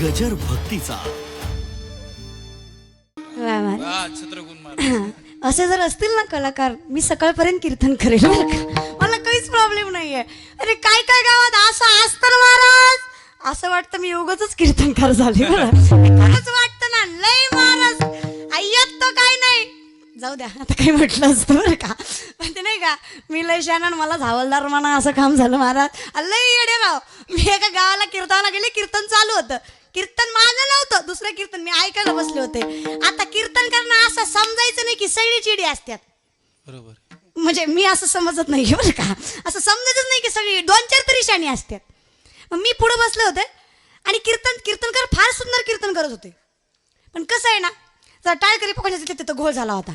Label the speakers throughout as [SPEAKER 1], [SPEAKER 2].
[SPEAKER 1] गजर भक्तीचा.
[SPEAKER 2] वा वा.
[SPEAKER 3] छत्रगुण महाराज.
[SPEAKER 2] असे जर असतील ना कलाकार मी सकाळपर्यंत कीर्तन करेल बरं का. मला काहीच प्रॉब्लेम नाहीये. अरे काय काय गावात असं असतं ना महाराज. असं वाटतं मी योगच कीर्तनकार झाले बरं. खरंच वाटतं ना लय महाराज. अय्यत तर काय नाही. जाऊ द्या आता काही म्हटलं असतं बरं का. पण ते नाही का मी लय शान मला धावलदार म्हणा असं काम झालं महाराज. लय येडे राव मी एका गावाला कीर्तनाला गेले कीर्तन चालू होतं. दुसरं कीर्तन मी ऐकायला बसले होते. आता कीर्तन करणं असं समजायचं नाही की सगळी चिडी असतात
[SPEAKER 3] बरोबर.
[SPEAKER 2] म्हणजे मी असं समजत नाही बरं का. असं समजतच नाही की सगळी दोन चार तरी शाणी असतात मग मी पुढे बसले होते आणि कीर्तन कीर्तनकार फार सुंदर कीर्तन करत होते. पण कसं आहे ना जर टाळकरी पकडण्याचा तिथं घोळ झाला होता.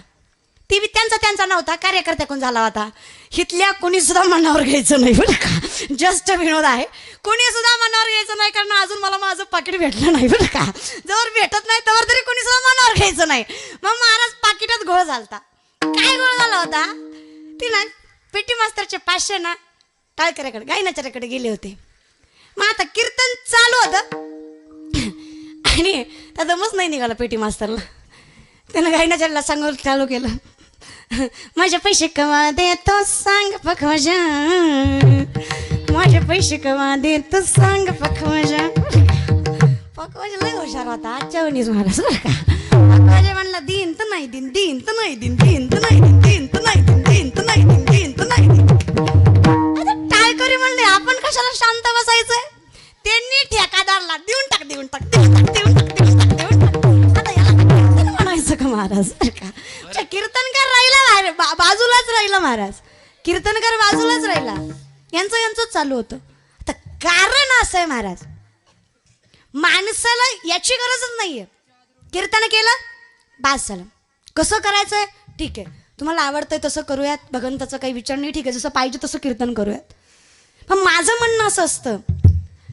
[SPEAKER 2] ती बी त्यांचा त्यांचा नव्हता कार्यकर्त्याकडून झाला होता. हिथल्या कुणीसुद्धा मनावर घ्यायचं नाही बरं का. जस्ट विनोद आहे. कोणी सुद्धा मनावर घ्यायचं नाही कारण अजून मला माझं पाकिट भेटलं नाही बरं का. जवळ भेटत नाही तवर तरी कोणी सुद्धा मनावर घ्यायचं नाही. मग महाराज पाकिटात घोळ झालता. काय गोळ झाला होता? ती ना पेटी मास्तरचे पाचशे ना टाळकऱ्याकडे गायनाच्याकडे गेले होते. मग आता कीर्तन चालू होतं. आणि त्याचा दमच नाही निघाला पेटी मास्तरला. त्यानं गायनाच्याला सांगून चालू केलं. माझे पैसे कमा देतो सांग पखवाजा माझे पैसे कमा देतो सांग पखवाजा पखवाजा लय हुशार होता आजच्या वणीच महाराज बरं का. पखवाजा म्हणला दिन तर नाही दिन दिन तर नाही दिन दिन तर नाही दिन दिन तर नाही दिन दिन तर नाही दिन दिन तर नाही दिन. काय टाळकरी म्हणले आपण कशाला शांत बसायचंय? त्यांनी ठेकादारला देऊन टाक देऊन टाक देऊन टाक देऊन टाक देऊन टाक. महाराज. का अच्छा, कीर्तनकार राहिला बाजूलाच राहिला महाराज. कीर्तनकार बाजूलाच राहिला. यांचं यांचं चालू होतं. आता कारण असं आहे महाराज. माणसाला याची गरजच नाहीये. कीर्तन केलं बास झालं. कसं करायचंय? ठीक आहे. तुम्हाला आवडतंय तसं करूयात. भगवंताचा काही विचार नाही. ठीक आहे. जसं पाहिजे तसं कीर्तन करूयात. पण माझं म्हणणं असं असतं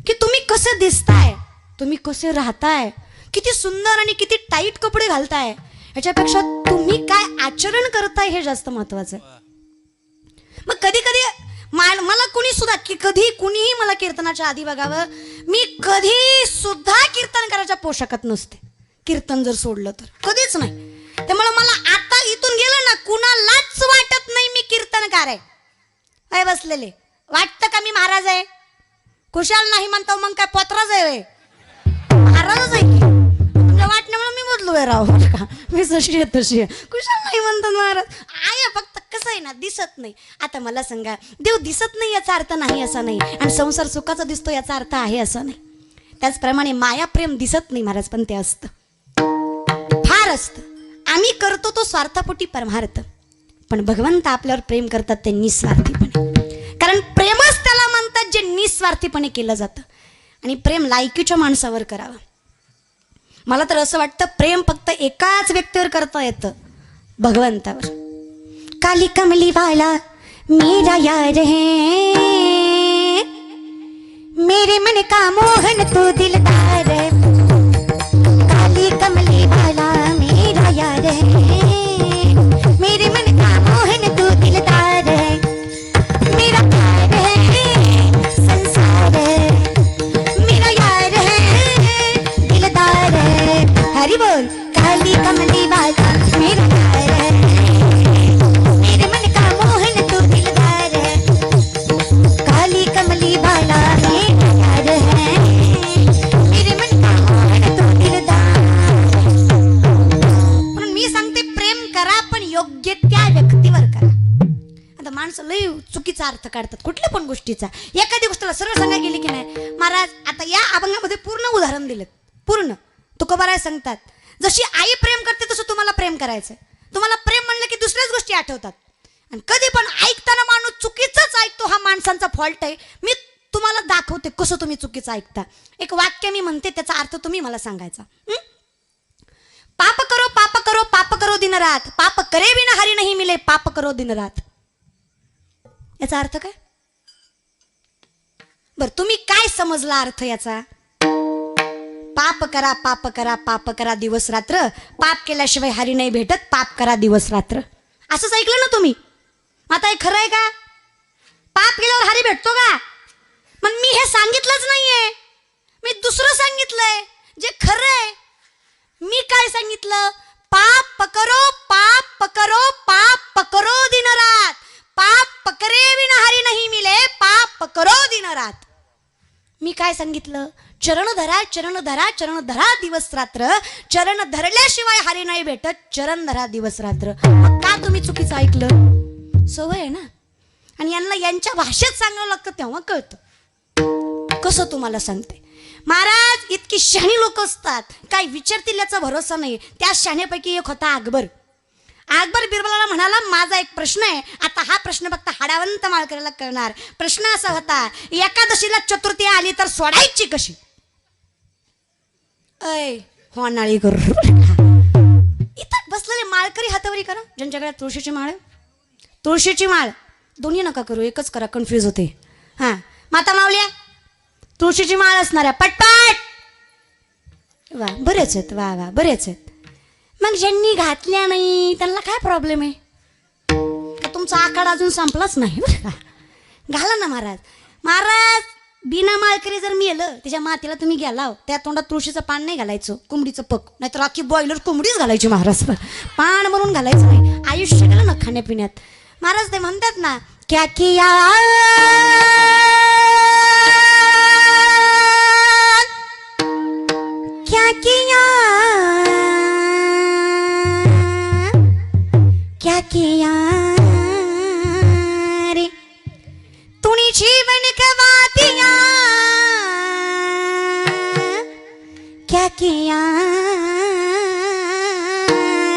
[SPEAKER 2] की तुम्ही कसे दिसताय? तुम्ही कसे राहताय? किती सुंदर आणि किती टाईट कपडे घालताय? ह्याच्यापेक्षा तुम्ही काय आचरण करताय हे जास्त महत्वाचं. आहे मग कधी कधी मला कुणी सुद्धा की कधी कुणीही मला कीर्तनाच्या आधी बघावं मी कधी सुद्धा कीर्तन करायच्या पोशाखात नसते. कीर्तन जर सोडलं तर. कधीच नाही. त्यामुळे मला आता इथून गेलं ना कुणालाच वाटत नाही मी कीर्तनकार आहे काय बसलेले. वाटतं का मी महाराज आहे? कुशाल नाही म्हणतो मग काय पत्रच आहे महाराजच आहे वाटण्यामुळे बदलू आहे राव का? मी जशी आहे तशी आहे. कुशाल नाही म्हणतात महाराज. आहे फक्त कसं आहे ना दिसत नाही. आता मला सांगा देव दिसत नाही याचा अर्थ नाही असा नाही. आणि संसार सुखाचा दिसतो याचा अर्थ आहे असं नाही. त्याचप्रमाणे माया प्रेम दिसत नाही महाराज पण ते असतं. फार असतं. आम्ही करतो तो स्वार्थापोटी परमार्थ. पण भगवंत आपल्यावर प्रेम करतात ते निस्वार्थीपणे. कारण प्रेमच त्याला म्हणतात जे निस्वार्थीपणे केलं जातं. आणि प्रेम लायकीच्या माणसावर करावं. मला तर असं वाटतं प्रेम फक्त एकाच व्यक्तीवर करता येतं. भगवंतावर. काली कमली वाला मेरा यार है. मेरे मन का मोहन तू दिलदार है काली कमली वाला मेरा यार है. बोल काली कमली वाला मेरा यार मेरे मन का मोहन तू दिलदार है। काली कमली वाला मेरा यार है। मेरे मन का मोहन तू दिलदार। म्हणून मी सांगते प्रेम करा पण योग्य त्या व्यक्तीवर करा. आता माणसं लय चुकीचा अर्थ काढतात कुठल्या पण गोष्टीचा. एखादी गोष्टीला सरळ सांगायला गेली की नाही महाराज आता या अभंगामध्ये पूर्ण उदाहरण दिलं. पूर्ण. तुकोबाराय सांगतात जशी आई प्रेम करते तसं तुम्हाला प्रेम करायचंय. तुम्हाला प्रेम म्हणलं की दुसऱ्याच गोष्टी आठवतात. आणि कधी पण ऐकताना माणूस चुकीचंच ऐकतो हा माणसांचा फॉल्ट आहे. मी तुम्हाला दाखवते कसं तुम्ही चुकीचं ऐकता. एक वाक्य मी म्हणते त्याचा अर्थ तुम्ही मला सांगायचा. पाप करो पाप करो पाप करो दिनरात पाप करे विना हरी नाही मिले पाप करो दिनरात याचा अर्थ काय? बर तुम्ही काय समजला अर्थ याचा? पाप करा पाप करा पाप करा दिवस रात्र. पाप केल्याशिवाय हरी नाही भेटत पाप करा दिवस रात्र. असंच ऐकलं ना तुम्ही? आता हे खरं आहे का? पाप केल्यावर हरी भेटतो का? मग मी हे सांगितलंच नाहीये. मी दुसरं सांगितलंय जे खरं आहे. मी काय सांगितलं? पाप पकरो पाप पकरो पाप पकरो दिन रात पाप पकरे विना हरी नाही मिले पाप पकरो दिन रात मी काय सांगितलं? चरण धरा चरण धरा चरण धरा दिवस रात्र. चरण धरल्याशिवाय हारी नाही भेटत चरण धरा दिवस रात्र. का तुम्ही चुकीचं ऐकलं? सवय आहे ना? आणि यांना यांच्या भाषेत सांगावं लागतं तेव्हा कळतं. कसं तुम्हाला सांगते? महाराज इतकी शहाणी लोक असतात. काय विचारतील याचा भरोसा नाही. त्या शहाण्यापैकी एक होता अकबर अकबर बिरबलाला म्हणाला माझा एक प्रश्न आहे. आता हा प्रश्न फक्त हाडावंत माळकऱ्याला कळणार. प्रश्न असा होता एकादशीला चतुर्थी आली तर सोडायची कशी? अय होनाळी करू इथं बसलेले माळकरी हातावरी करा. ज्यांच्याकडे तुळशीची माळ तुळशीची माळ. दोन्ही नका करू एकच करा कन्फ्यूज होते. हां माता मावल्या तुळशीची माळ असणाऱ्या पटपट! वा बरेच आहेत वा वा बरेच आहेत. मग ज्यांनी घातल्या नाही त्यांना काय प्रॉब्लेम आहे? तुमचा आखाडा अजून संपलाच नाही? बरं घाला ना महाराज. महाराज बिना माळकरी जर मेलं त्याच्या मातीला तुम्ही गेला हो, त्या तोंडात तुळशीचं पान नाही घालायचं कोंबडीचं पक. नाहीतर अख्खी बॉयलर कोंबडीच घालायची महाराज. पान म्हणून घालायचं नाही. आयुष्य गेलं ना खाण्यापिण्यात. महाराज ते म्हणतात ना क्या किया क्या किया क्या किया जीवन गवा दिया क्या किया?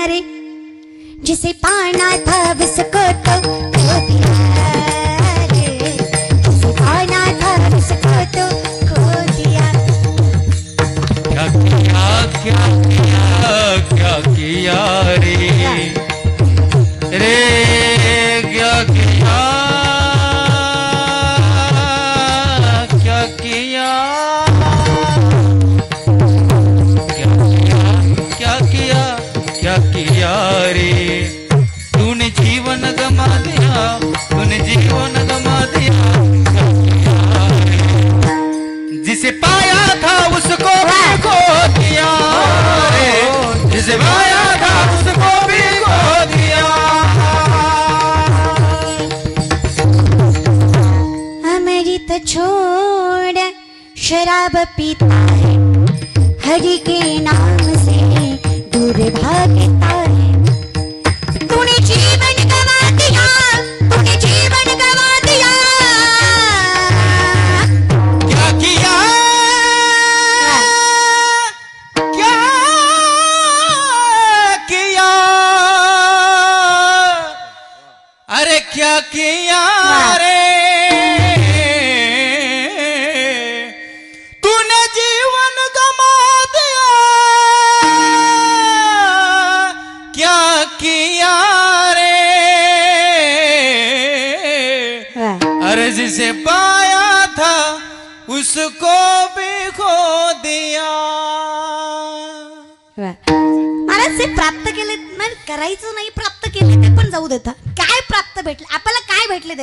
[SPEAKER 2] रे जिसे पाना था उसको तो खो दिया रे। जिसे पाना था उसको तो खो दिया।
[SPEAKER 3] क्या किया क्या किया क्या किया रे? रे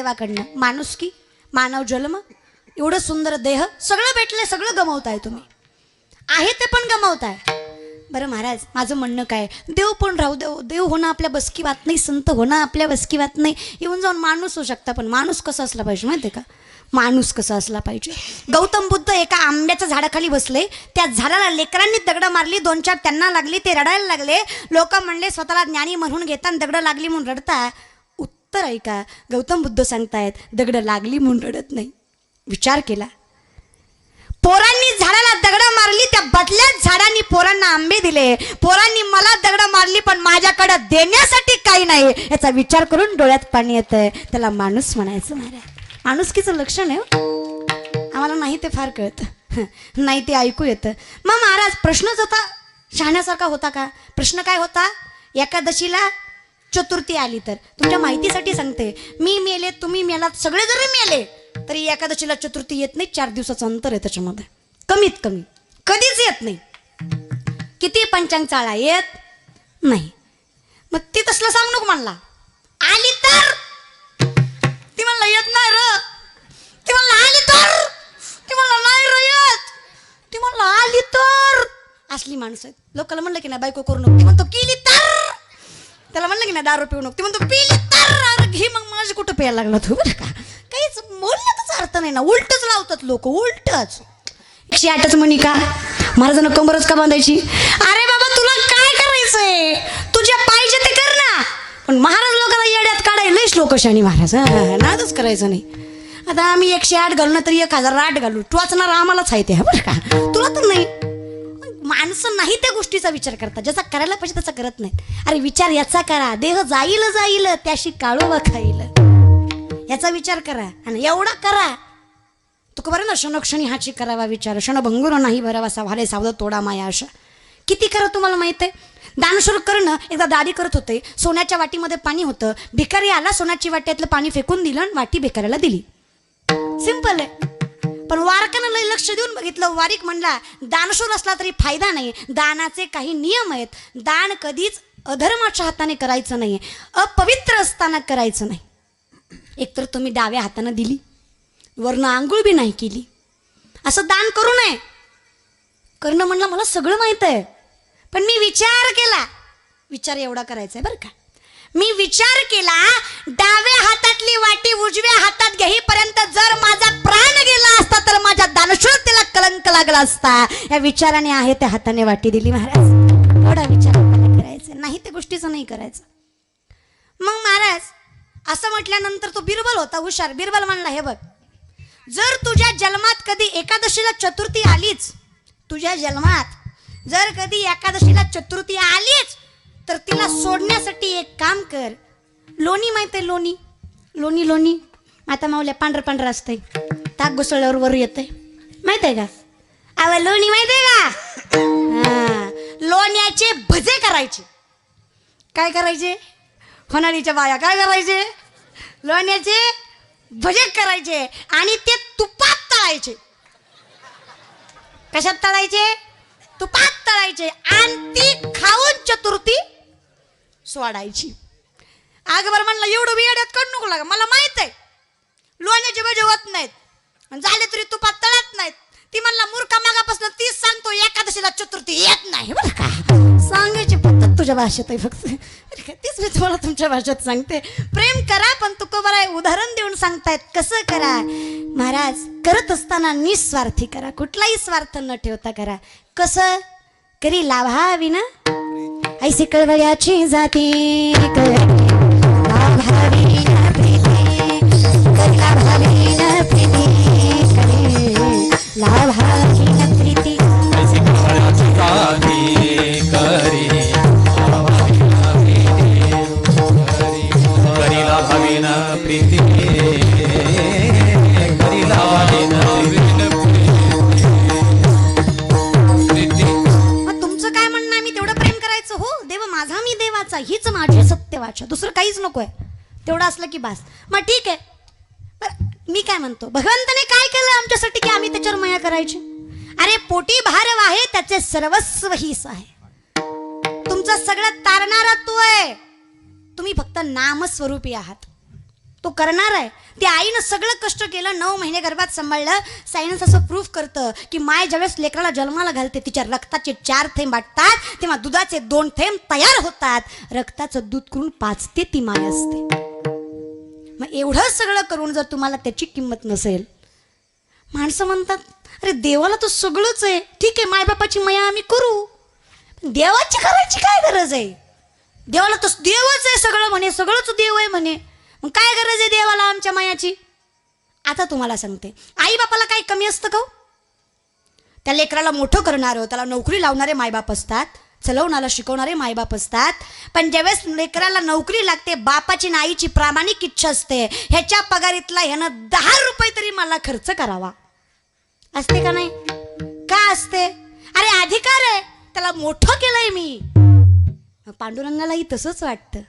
[SPEAKER 2] देवाकडनं. माणूस की? माणुसकी मानव जन्म? एवढं सुंदर देह? सगळं भेटलंय सगळं गमवताय तुम्ही. आहे ते पण गमावताय. बरं महाराज माझं म्हणणं काय? देव पण राहू देव. देव होणं आपल्या बसकी बात नाही संत होणं आपल्या बसकी बात नाही. येऊन जाऊन माणूस होऊ शकता पण माणूस कसा असला पाहिजे माहिती आहे का? माणूस कसा असला पाहिजे. गौतम बुद्ध एका आंब्याच्या झाडाखाली बसले. त्या झाडाला लेकरांनी दगडं मारली दोन चार त्यांना लागली ते रडायला लागले. लोक म्हणले स्वतःला ज्ञानी म्हणून घेताना दगडं लागली म्हणून रडता. तर ऐका गौतम बुद्ध सांगतायत दगडं लागली म्हणून रडत नाही. विचार केला. पोरांनी झाडाला दगडं मारली त्या बदल्यात झाडांनी पोरांना आंबे दिले. पोरांनी मला दगडं मारली पण माझ्याकडे देण्यासाठी काही नाही. याचा विचार करून डोळ्यात पाणी येतंय. त्याला माणूस म्हणायचं महाराज माणुसकीचं लक्षण आहे हो. आम्हाला नाही ते फार कळतं. नाही ते ऐकू येतं. मग महाराज प्रश्नच होता. शहाण्यासारखा होता का? प्रश्न काय होता? एकादशीला चतुर्थी आली तर. तुमच्या माहितीसाठी सांगते. मी मेले तुम्ही मेलात सगळे जरी मेले तरी एकादशीला चतुर्थी येत नाही चार दिवसाचं अंतर आहे त्याच्यामध्ये. कमीत कमी. कधीच येत नाही. किती पंचांग चाळा येत नाही. मग ती तसलं सांग नको म्हणला आली तर? ती म्हणलं येत नाही र. ती म्हणला आली तर? ती म्हणला नाही र येत. ती असली माणसं आहेत. लोकांना म्हणलं की नाही बायको करू नको. ती म्हणतो केली तर? त्याला म्हणलं की नाही दारू पिऊ नको. ती म्हणतो पिली तर घे मग माझं कुठं प्यायला लागला तू बरं का? काहीच बोलण्यातच अर्थ नाही ना. उलटच लावतात लोक उलटच. एकशे आठच म्हणी का? महाराजांना कंबरच का बांधायची? अरे बाबा तुला काय करायचंय? तुझ्या पाहिजे ते कर ना. पण महाराज लोकांना येड्यात काढायला लयच लोक शनी महाराज. नादच करायचं नाही. आता आम्ही एकशे आठ घालू ना तरी एक हजार आठ घालू. टोचणार आम्हालाच आहे ते हा बरं का? तुला तर नाही. नाही त्या गोष्टीचा विचार करतात ज्याचा करायला पाहिजे त्याचा करत नाही अरे विचार याचा करा. देह जाईल जाईल त्याशी काळोबा खाईल. याचा विचार करा आणि एवढा करा. तो बरं ना क्षणक्षणी हाची करावा विचार. क्षणभंगुर नाही भरावा सावाले सावध तोडा माया अशा. किती करा तुम्हाला माहीत आहे दानशूर करणं एकदा दाढी करत होते सोन्याच्या वाटीमध्ये पाणी होतं. भिकारी आला सोन्याची वाट्यातलं पाणी फेकून दिलं आणि वाटी भिकाऱ्याला दिली. सिंपल आहे. पण वारकानं लय लक्ष देऊन बघितलं. वारीक म्हणला दानशूर असला तरी फायदा नाही. दानाचे काही नियम आहेत. दान कधीच अधर्माच्या हाताने करायचं नाही. अपवित्र असताना करायचं नाही. एकतर तुम्ही डाव्या हातानं दिली. वरनं आंघोळ बी नाही केली. असं दान करू नये. करणं म्हणलं मला सगळं माहीत आहे. पण मी विचार केला. विचार एवढा करायचा आहे बरं का. मी विचार केला डाव्या हातातली वाटी उजव्या हातात घेईपर्यंत जर माझा प्राण गेला असता तर माझ्या दानशूरतेला कलंक लागला असता. या विचाराने आहे त्या हाताने वाटी दिली महाराज. थोडा विचार करायचा नाही त्या गोष्टीचं नाही करायचं. मग महाराज असं म्हटल्यानंतर तो बिरबल होता हुशार. बिरबल म्हणला हे बघ जर तुझ्या जन्मात कधी एकादशीला चतुर्थी आलीच तुझ्या जन्मात जर कधी एकादशीला चतुर्थी आलीच तर तिला सोडण्यासाठी एक काम कर. लोणी माहीत आहे लोणी? लोणी लोणी. माता माऊल्या पांढरं पांढरं असतंय. ताक घुसळल्यावर वर येतंय. माहीत आहे का? अव लोणी माहीत आहे का? हा. लोण्याचे भजे करायचे. काय करायचे? होणारीच्या बाया काय करायचे? लोण्याचे भजे करायचे आणि ते तुपात तळायचे. कशात तळायचे? तुपात तळायचे. आणि ती खाऊन चतुर्थी सोडायची. आगबर म्हणला एवढं बियाड्यात करू नको लागा मला माहीत आहे. लोण्याची भजे होत नाहीत. झाले तरी तुपात तळत नाहीत. ती म्हणला मूर्खा मागापासून तीच सांगतो एकादशीला चतुर्थी येत नाही. बरं का? सांगायची पद्धत तुझ्या भाषेत आहे फक्त. तीच मी तुम्हाला तुमच्या भाषेत सांगते. प्रेम करा पण तुकोबरा आहे उदाहरण देऊन सांगतायत. कसं करा? महाराज करत असताना निस्वार्थी करा. कुठलाही स्वार्थ न ठेवता करा. कसं? करी लाभावी ना ऐसे कळवळ्याची जाती कळली. लाभावी प्रीती, करी लाभावी प्रीती, करी लाभावी नको आहे तेवढं असलं की बास. मग ठीक आहे. मी काय म्हणतो? भगवंताने काय केलं आमच्यासाठी की आम्ही त्याच्यावर मया करायची? अरे पोटी भारव आहे त्याचे सर्वस्व हीच आहे. तुमचं सगळं तारणारा तो आहे. तुम्ही फक्त नामस्वरूपी आहात. तो करणार आहे. ते आईनं सगळं कष्ट केलं नऊ महिने गर्भात सांभाळलं. सायन्स असं प्रूफ करतं की माय ज्यावेळेस लेकराला जन्माला घालते तिच्या रक्ताचे चार थेंब वाटतात तेव्हा दुधाचे दोन थेंब तयार होतात. रक्ताचं दूध करून पाचते ती माय असते. मग एवढं सगळं करून जर तुम्हाला त्याची किंमत नसेल माणसं म्हणतात अरे देवाला तर सगळंच आहे. ठीक आहे मायबापाची मया आम्ही करू. देवाची करायची काय गरज आहे? देवाला तर देवच आहे सगळं म्हणे सगळंच देव आहे म्हणे. मग काय गरज आहे देवाला आमच्या मायाची? आता तुम्हाला सांगते. आई बापाला काही कमी असतं का हो? त्या लेकराला मोठं करणारं हो, त्याला नोकरी लावणारे मायबाप असतात चलवणाला शिकवणारे मायबाप असतात. पण ज्यावेळेस लेकराला नोकरी लागते बापाची नाईची प्रामाणिक इच्छा असते ह्याच्या पगारीतला ह्यानं दहा रुपये तरी मला खर्च करावा. असते का नाही? का असते? अरे अधिकार आहे त्याला मोठं केलंय मी. पांडुरंगालाही तसंच वाटतं.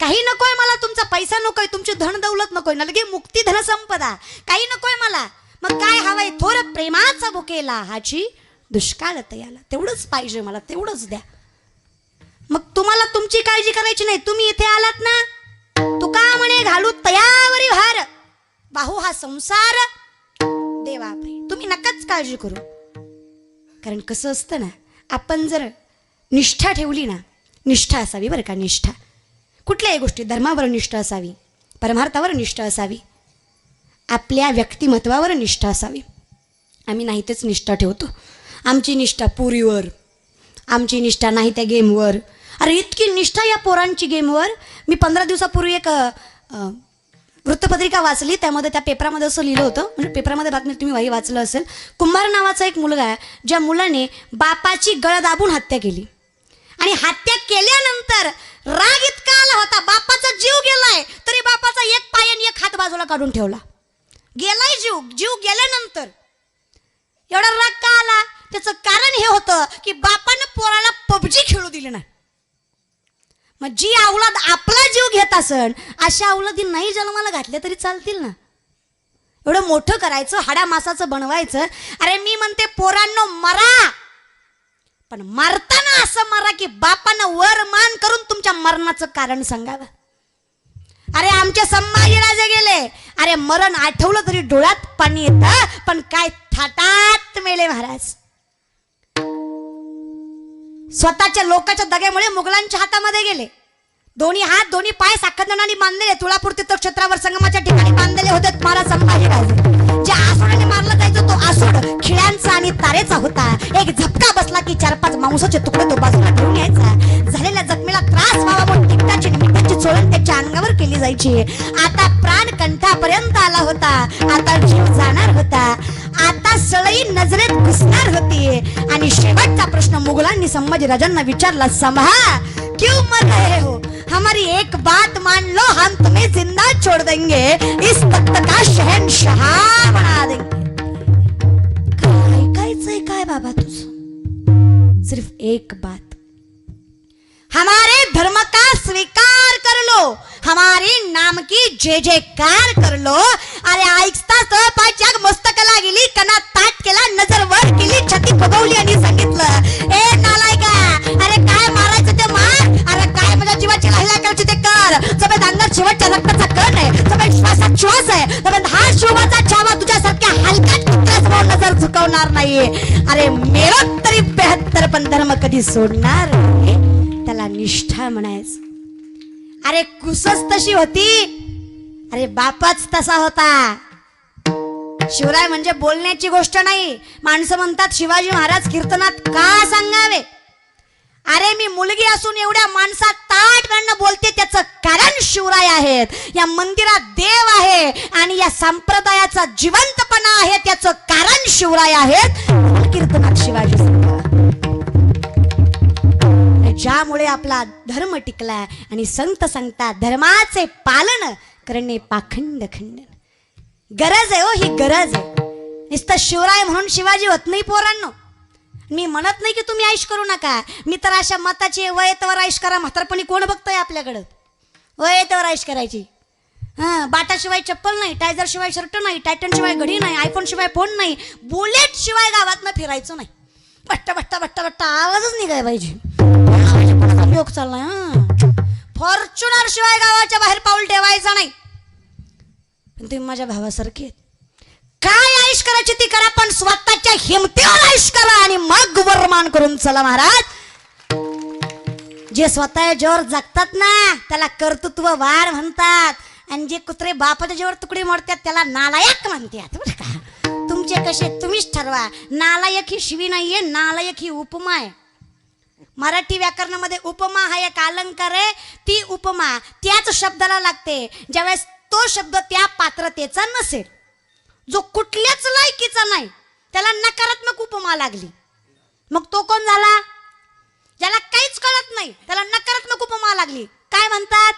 [SPEAKER 2] काही नकोय मला तुमचा पैसा नकोय तुमची धन दौलत नकोय ना लगे मुक्ती धन संपदा. काही नकोय मला. मग काय हवाय? थोर प्रेमाचा बुकेला हाची दुष्काळ तयाला तेवढंच पाहिजे मला तेवढंच द्या. मग तुम्हाला तुमची काळजी करायची नाही. तुम्ही इथे आलात ना? तुका म्हणे घालू तयावरी भार. बाहू हा संसार. देवा तुम्ही नकाच काळजी करू. कारण कसं असतं ना आपण जर निष्ठा ठेवली ना निष्ठा असावी बरं का निष्ठा. कुठल्याही गोष्टी धर्मावर निष्ठा असावी परमार्थावर निष्ठा असावी आपल्या व्यक्तिमत्वावर निष्ठा असावी. आम्ही नाही तेच निष्ठा ठेवतो. आमची निष्ठा पुरीवर आमची निष्ठा नाही त्या गेमवर. अरे इतकी निष्ठा या पोरांची गेमवर. मी पंधरा दिवसापूर्वी एक वृत्तपत्रिका वाचली. त्यामध्ये त्या पेपरामध्ये असं लिहिलं होतं. म्हणजे पेपरामध्ये बातमी तुम्ही वाही वाचलं असेल. कुंभार नावाचा एक मुलगा आहे ज्या मुलाने बापाची गळ दाबून हत्या केली. आणि हत्या केल्यानंतर राग इतका आला होता बापाचा जीव गेलाय तरी बापाचा एक पाय आणि एक हात बाजूला काढून ठेवला. गेलाय जीव जीव गेल्यानंतर. एवढा राग का आला? त्याचं कारण हे होतं की बापानं पोराला पबजी खेळू दिली नाही. मग जी अवलाद आपला जीव घेत असन अशा अवलादी नाही जन्माला घातल्या तरी चालतील ना? एवढं मोठं करायचं हाडा मासाचं बनवायचं. अरे मी म्हणते पोरांनो मरा! पण मरताना असं मरा की बापानं वर मान करून तुमच्या मरणाचं कारण सांगावं. अरे आमचे संभाजीराजे गेले. अरे मरण आठवलं तरी डोळ्यात पाणी येतं पण काय थाटात मेले महाराज. स्वतःच्या लोकांच्या दग्यामुळे मुघलांच्या हातामध्ये गेले. दोन्ही हात दोन्ही पाय साखरदानाने बांधलेले. तुळापूर तीर्थक्षेत्रावर संगमाच्या ठिकाणी बांधलेले होते महाराज संभाजीराजे जे तो आसूड खिळ्यांचा आणि तारेचा होता. एक झपका बसला की चार पाच मांसाचे तुकडे तो बाजूला ठेवून यायचा झालेल्या जखमीला त्रास व्हावा म्हणून तिकटाची निमित्ताची चोळण त्याच्या अंगावर केली जायची. आता प्राण कंठापर्यंत आला होता. आता जीव जाणार होता. आता सळई नजरेत घुसणार होती. आणि शेवटचा प्रश्न मुघलांनी संभाजीराजांना विचारला संभा क्यों मर रहे हो? हमारी एक बात मान लो हम तुम्हें जिंदा छोड़ देंगे. इस तख्त का शहनशाह बना देंगे. करायचंय काय बाबा तुझ? सिर्फ एक बात. हमारे धर्म का स्वीकार कर लो हमारे नाम की जे जयकार कर लो. कधी सोडणार? त्याला निष्ठा म्हणायचं. अरे कुसच तशी होती? अरे बापच तसा होता. शिवराय म्हणजे बोलण्याची गोष्ट नाही. माणसं म्हणतात शिवाजी महाराज कीर्तनात का सांगावे? अरे मी मुलगी असून एवढ्या माणसात ताटपणे बोलते त्याचं कारण शिवराय आहेत. या मंदिरात देव आहे आणि या संप्रदायाचा जिवंतपणा आहे त्याचं कारण शिवराय आहेत. कीर्तनात शिवाजी ज्यामुळे आपला धर्म टिकला आणि संत सांगतात धर्माचे पालन करणे पाखंड खंडन गरज आहे हो ही गरज आहे. नुसतं शिवराय म्हणून शिवाजी होत नाही पोरांनो. मी म्हणत नाही की तुम्ही आयुष करू नका. मी तर अशा मताची वयतवर आयुष करा म्हातारपणी कोण बघतोय आपल्याकडं? वयतवर आयुष करायची. हां बाटाशिवाय चप्पल नाही टायझर शिवाय शर्ट नाही टायटन शिवाय घडी नाही आयफोन शिवाय फोन नाही बुलेट शिवाय गावात फिरायचं नाही. बट्टा बट्टा बट्टा बट्टा आवाजच निघाय पाहिजे. उपयोग चाललाय हा. फॉर्च्युनर शिवाय गावाच्या बाहेर पाऊल ठेवायचा नाही. पण तुम्ही माझ्या भावासारखे आहेत. काय आयुष करायची ती करा पण स्वतःच्या हिमतीवर आयुष करा आणि मग वरमान करून चला महाराज. जे स्वतः जोर जगतात ना त्याला कर्तृत्व वार म्हणतात. आणि जे कुत्रे बापाच्या जेवर तुकडे मोडतात त्याला नालायक म्हणतात. बरं का? तुमचे कसे तुम्हीच ठरवा. नालायक ही शिवी नाहीये नालायक ही उपमा आहे. मराठी व्याकरणामध्ये उपमा हा एक अलंकार आहे. ती उपमा त्याच शब्दाला लागते. ज्यावेळेस तो शब्द त्या पात्रतेचा नसेल. जो कुठल्याच लायकीचा नाही त्याला नकारात्मक उपमा लागली. मग तो कोण झाला? ज्याला काहीच कळत नाही त्याला नकारात्मक उपमा लागली. काय म्हणतात?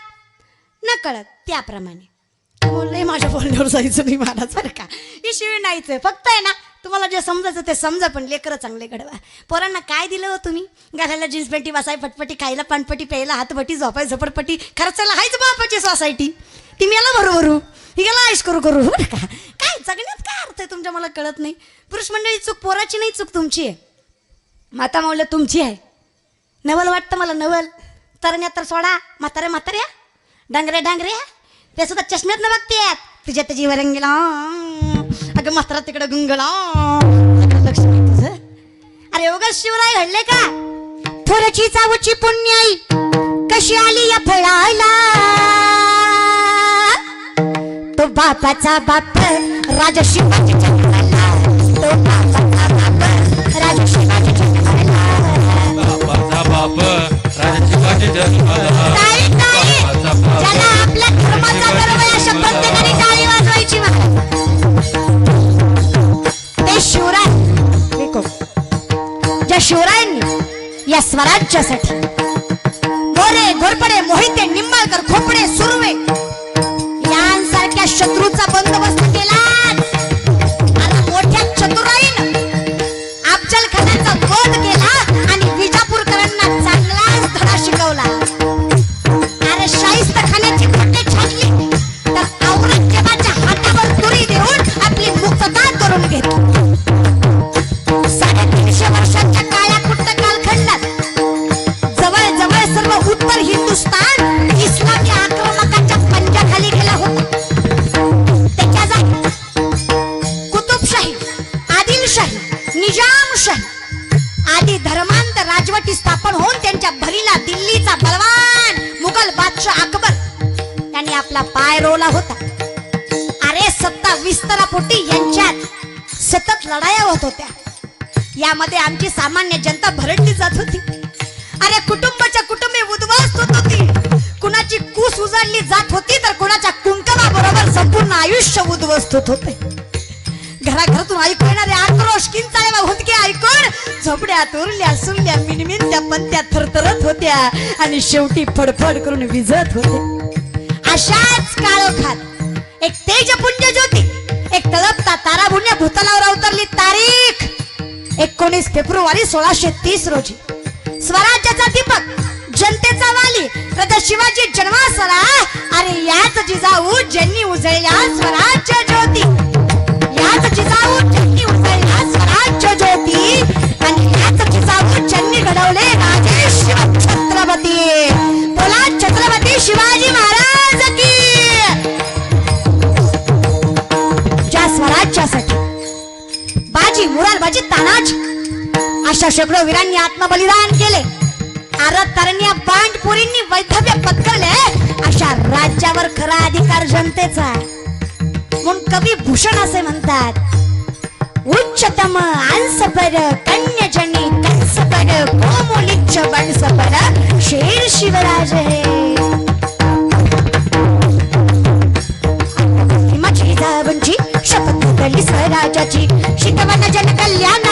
[SPEAKER 2] न कळत त्याप्रमाणे. बोललंय माझ्या बोलण्यावर जायचं नाही मला बरं का ही शिवी नाहीच आहे फक्त आहे ना तुम्हाला जे समजायचं ते समजा पण लेकरं चांगले घडवा. पोरांना काय दिलं हो तुम्ही? घालायला जीन्स पॅन्टी वासाय फटपटी खायला पानपटी प्यायला हातपटी झोपाय झोपडपटी खर्चाला हायच बापाची सोसायटी. ती मेला भरू ही गेला आयुष करू करू. हो बरं का काय जगण्यात काय अर्थ आहे तुमच्या मला कळत नाही? पुरुष मंडळी चूक पोराची नाही चूक तुमची आहे. माता माऊल्या तुमची आहे. नवल वाटतं मला नवल. तरण्या तर सोडा. म्हाताऱ्या म्हाताऱ्या. डांगऱ्या डांगऱ्या. ते सुद्धा चष्म्यात न बघते तुझ्या त्याची वरंगीला अगं म्हातारा तिकडं गुंगला. लक्ष तुझं. अरे उगाच शिवराय घडले का? थोरची चावची पुण्याई कशी आली या फळाला? तो बापाचा बाप राजा शिवाजी तो बापाचा बाप राजा शिवाजी जन्माला.
[SPEAKER 3] बापाचा बाप राजा शिवाजी
[SPEAKER 2] ते शिवराय. ज्या शिवरायांनी या स्वराज्यासाठी गोरे घोरपडे मोहिते निंबाळकर खोपडे सुरवे यांसारख्या शत्रूचा बंदोबस्त बलवान! मुघल बादशाह अकबर! त्यांनी आपला पाय रोवला होता. अरे सत्ता विस्तरापोटी यांच्यात सतत लढाया होत होत्या. यामध्ये आमची सामान्य जनता भरडली जात होती. अरे कुटुंबाच्या कुटुंबी उद्ध्वस्त होत होती. कुणाची कूस उजाडली जात होती तर कुणाच्या कुंकमा बरोबर संपूर्ण आयुष्य उद्ध्वस्त होत होते. घराघरातून ऐकू येणारे आक्रोश किंचाळ्या हुंदके ऐकून झोपड्यात उरल्या सुरल्या मिनमिनत्या पणत्या थरथरत होत्या आणि शेवटी फडफड करून विजत होते. अशाच काळोखात एक तेजपुंज ज्योती एक तळपता ताराभुन्या भूतलावर अवतरली तारीख. एकोणीस फेब्रुवारी सोळाशे तीस रोजी स्वराज्याचा दीपक जनतेचा वाली राजा शिवाजी जन्मासरा आणि याच जिजाऊ ज्यांनी उजळल्या स्वराज्य शेकडो वीरांनी आत्मबलिदान केले. आरत बांडपुरींनी वैधव्य पत्करले. अशा राज्यावर खरा अधिकार जनतेचा म्हणून कवी भूषण असे म्हणतात उच्चतम आंसपर कन्यजनी कंसपर कोमोलिच्छ वंसपर शेर शिवराज हे. हिमाची जावंची शपथ घेतली स्वराजाची शिकवण जन कल्याण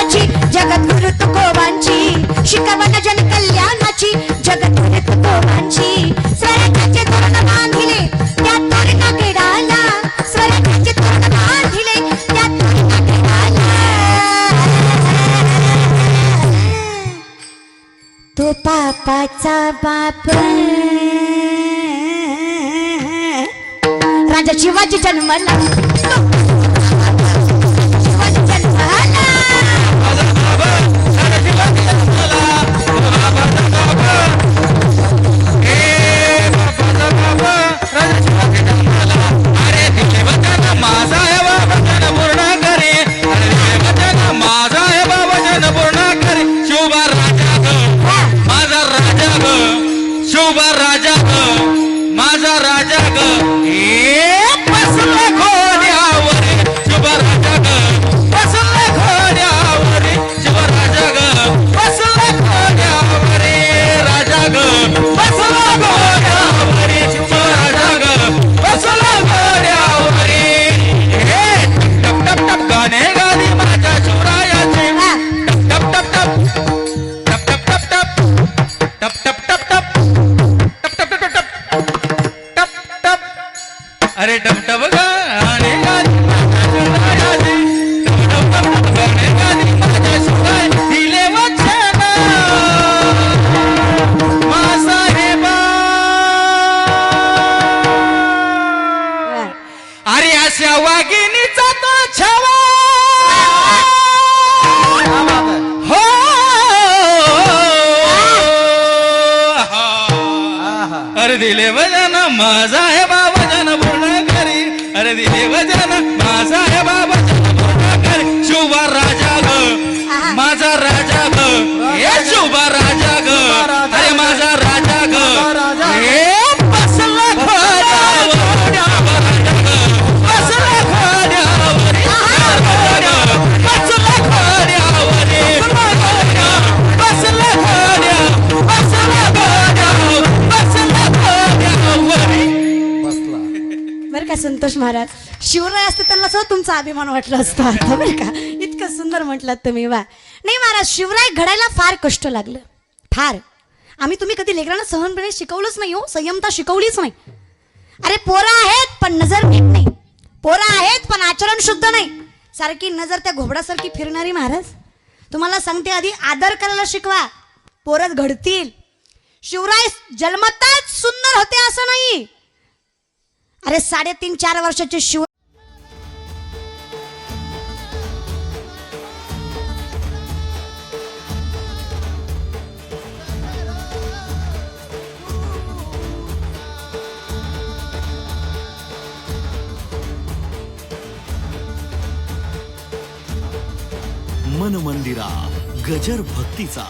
[SPEAKER 2] शुभ राजा
[SPEAKER 3] ग माझा राजा ग. अरे अशा वाघिणीचा तो छावा. हो. अरे दिले वजन माझा आहे बाबा जन पूर्ण करी अरे दिले वजन माझा आहे बाबा
[SPEAKER 2] संतोष महाराज. शिवराय असते त्यांना सुद्धा तुमचा अभिमान वाटला असता. आता बरं का? इतकं सुंदर म्हटलात तुम्ही वा. नाही महाराज शिवराय घडायला फार कष्ट लागलं. फार. आम्ही तुम्ही कधी लेकरांना सहनपणे शिकवलंच नाही हो. संयमता शिकवलीच नाही. अरे पोरं आहेत पण नजर नीट नाही. पोरं आहेत पण आचरण शुद्ध नाही. सारखी नजर त्या घोबडासारखी फिरणारी महाराज. तुम्हाला सांगते आधी आदर करायला शिकवा. पोरं घडतील. शिवराय जन्मताच सुंदर होते असं नाही. अरे साडेतीन चार वर्षाचे शिव
[SPEAKER 1] मन मंदिरा गजर भक्तीचा.